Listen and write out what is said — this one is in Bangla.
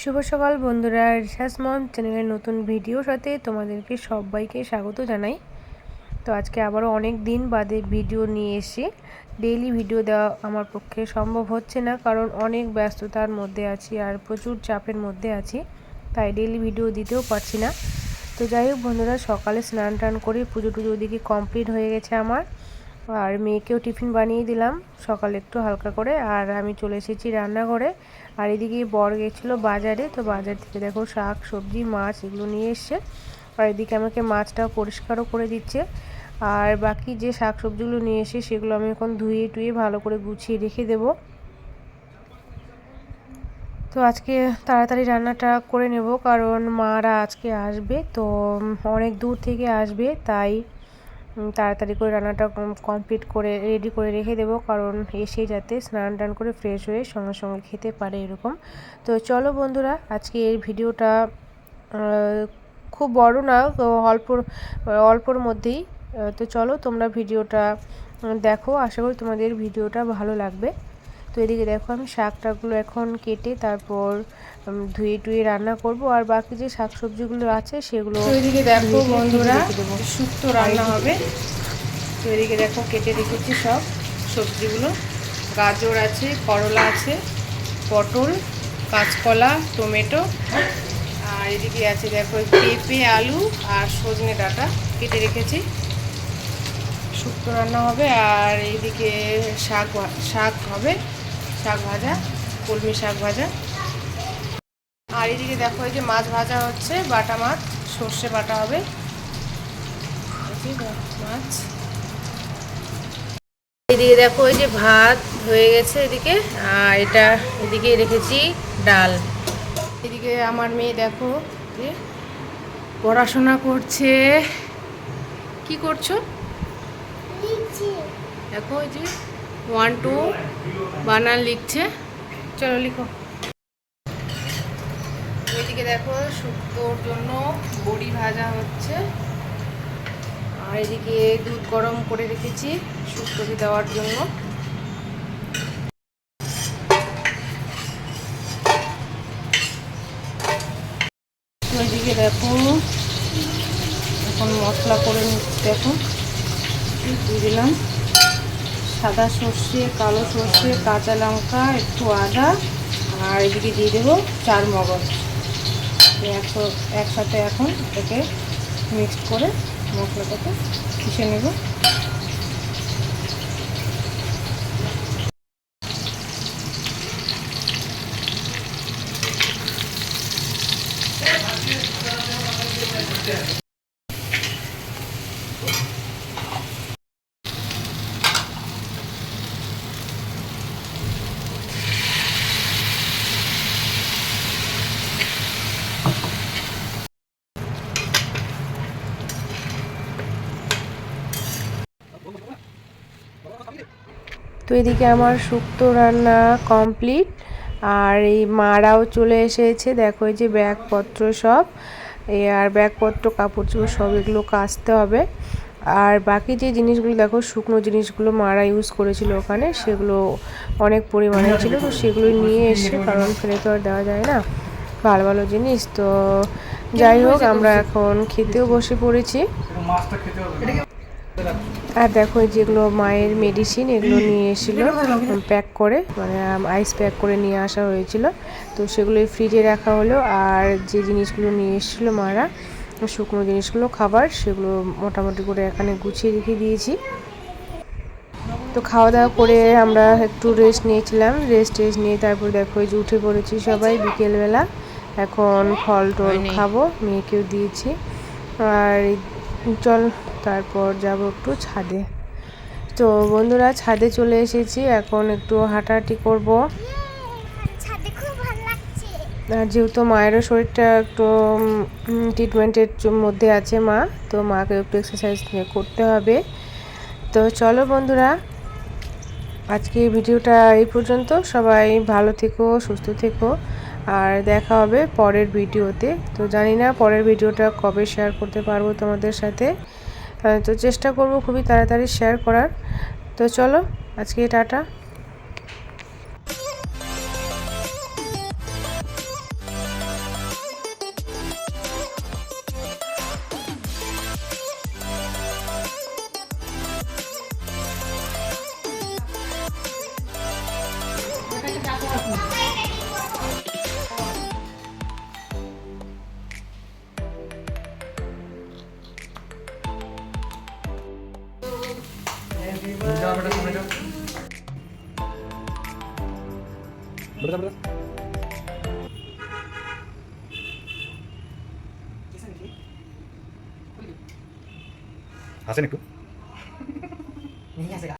শুভ সকাল বন্ধুরা রিসার্চ মম চ্যানেলের নতুন ভিডিওর সাথে তোমাদেরকে সবাইকে স্বাগত জানাই। তো আজকে আবারও অনেক দিন বাদে ভিডিও নিয়ে এসে ডেইলি ভিডিও দেওয়া আমার পক্ষে সম্ভব হচ্ছে না, কারণ অনেক ব্যস্ততার মধ্যে আছি আর প্রচুর চাপের মধ্যে আছি, তাই ডেইলি ভিডিও দিতেও পারছি না। তো যাই হোক বন্ধুরা, সকালে স্নান টান করে পুজো টুজো ওদিকে কমপ্লিট হয়ে গেছে আমার। আর মেয়েকেও টিফিন বানিয়ে দিলাম। সকালে একটু হালকা করে। আর আমি চলে এসেছি রান্নাঘরে। আর এদিকে বর গেছিল বাজারে। তো বাজার থেকে দেখো শাক, সবজি, মাছ এগুলো নিয়ে এসছে। আর এদিকে আমাকে মাছটা পরিষ্কারও করে দিচ্ছে। আর বাকি যে শাক সবজিগুলো নিয়ে এসে সেগুলো আমি এখন ধুয়ে টুয়ে ভালো করে গুছিয়ে রেখে দেবো। তো আজকে তাড়াতাড়ি রান্নাটা করে নেব। কারণ মারা আজকে আসবে। তো অনেক দূর থেকে আসবে, তাই তাড়াতাড়ি করে রান্নাটা কমপ্লিট করে রেডি করে রেখে দেবো। কারণ এসে যাতে স্নান টান করে ফ্রেশ হয়ে সঙ্গে সঙ্গে খেতে পারে এরকম। তো চলো বন্ধুরা, আজকে এই ভিডিওটা খুব বড় না অল্প, অল্পর মধ্যেই। তো চলো তোমরা ভিডিওটা, দেখো। আশা করি তোমাদের ভিডিওটা ভালো লাগবে। তো এদিকে দেখো আমি শাকটাগুলো এখন কেটে তারপর ধুয়ে টুয়ে রান্না করব। আর বাকি যে শাক সবজিগুলো আছে সেগুলো এদিকে দেখো বন্ধুরা শুক্তো রান্না হবে। তো এদিকে দেখো কেটে রেখেছি সব সবজিগুলো। গাজর আছে করলা আছে পটল কাঁচকলা টমেটো। আর এদিকে আছে দেখো পেঁপে আলু আর সজনে ডাঁটা কেটে রেখেছি। শুক্তো রান্না হবে। আর এইদিকে শাক শাক হবে। শাক ভাজা কলমি শাক ভাজা। আর এদিকে দেখো এই যে মাছ ভাজা হচ্ছে বাটা মাছ সর্ষে বাটা হবে। মাছ। এদিকে দেখো এই যে ভাত হয়ে গেছে এদিকে আর এটা এদিকে রেখেছি ডাল। এদিকে আমার মেয়ে দেখো যে পড়াশোনা করছে। কি করছ? দেখো ওই যে ওয়ান টু বানান লিখছে। চলো লিখো। ওইদিকে দেখো শুক্তোর জন্য বড়ি ভাজা হচ্ছে। আর এদিকে দুধ গরম করে রেখেছি শুক্তোতে দেওয়ার জন্য। ওইদিকে দেখো, এখন মশলা করে নিচ্ছি দেখো দিয়ে দিলাম। সাদা সর্ষে, কালো সর্ষে, কাঁচা লঙ্কা, একটু আদা, আর এদিকে দিয়ে দেবো চার মগজ। একসাথে এখন এটাকে মিক্সড করে মশলাটাকে পিষে নেব। তো এদিকে আমার শুক্তো রান্না কমপ্লিট। আর এই মারাও চলে এসেছে। দেখো এই যে ব্যাগপত্র সব এই আর ব্যাগপত্র কাপড় চোপড় সব এগুলো কাচতে হবে। আর বাকি যে জিনিসগুলো দেখো শুকনো জিনিসগুলো মারা ইউজ করেছিল ওখানে সেগুলো অনেক পরিমাণে ছিল। তো সেগুলো নিয়ে এসে কারণ ফেলে তো আর দেওয়া যায় না ভালো ভালো জিনিস। তো যাই হোক আমরা এখন খেতেও বসে পড়েছি। আর দেখো যেগুলো মায়ের মেডিসিন এগুলো নিয়ে এসেছিল প্যাক করে মানে আইস প্যাক করে নিয়ে আসা হয়েছিল। তো সেগুলো ফ্রিজে রাখা হলো। আর যে জিনিসগুলো নিয়ে এসেছিল মারা শুকনো জিনিসগুলো খাবার সেগুলো মোটামুটি করে এখানে গুছিয়ে রেখে দিয়েছি। তো খাওয়া দাওয়া করে আমরা একটু রেস্ট নিয়েছিলাম। রেস্ট টেস্ট নিয়ে তারপর দেখো যে উঠে পড়েছি সবাই বিকেলবেলা। এখন ফল টল খাব মেয়েকেও দিয়েছি। আর চল তারপর যাব একটু ছাদে। তো বন্ধুরা ছাদে চলে এসেছি। এখন একটু হাঁটাহাঁটি করব। আর যেহেতু মায়েরও শরীরটা একটু ট্রিটমেন্টের মধ্যে আছে মা তো মাকে একটু এক্সারসাইজ করতে হবে। তো চলো বন্ধুরা আজকে ভিডিওটা এই পর্যন্ত। সবাই ভালো থেকো সুস্থ থেকো। আর দেখা হবে পরের ভিডিওতে। তো জানি না পরের ভিডিওটা কবে শেয়ার করতে পারব তোমাদের সাথে। তো চেষ্টা করব খুবই তাড়াতাড়ি শেয়ার করার। তো চলো আজকে টাটা। বেটা বেটা হাসেন একটু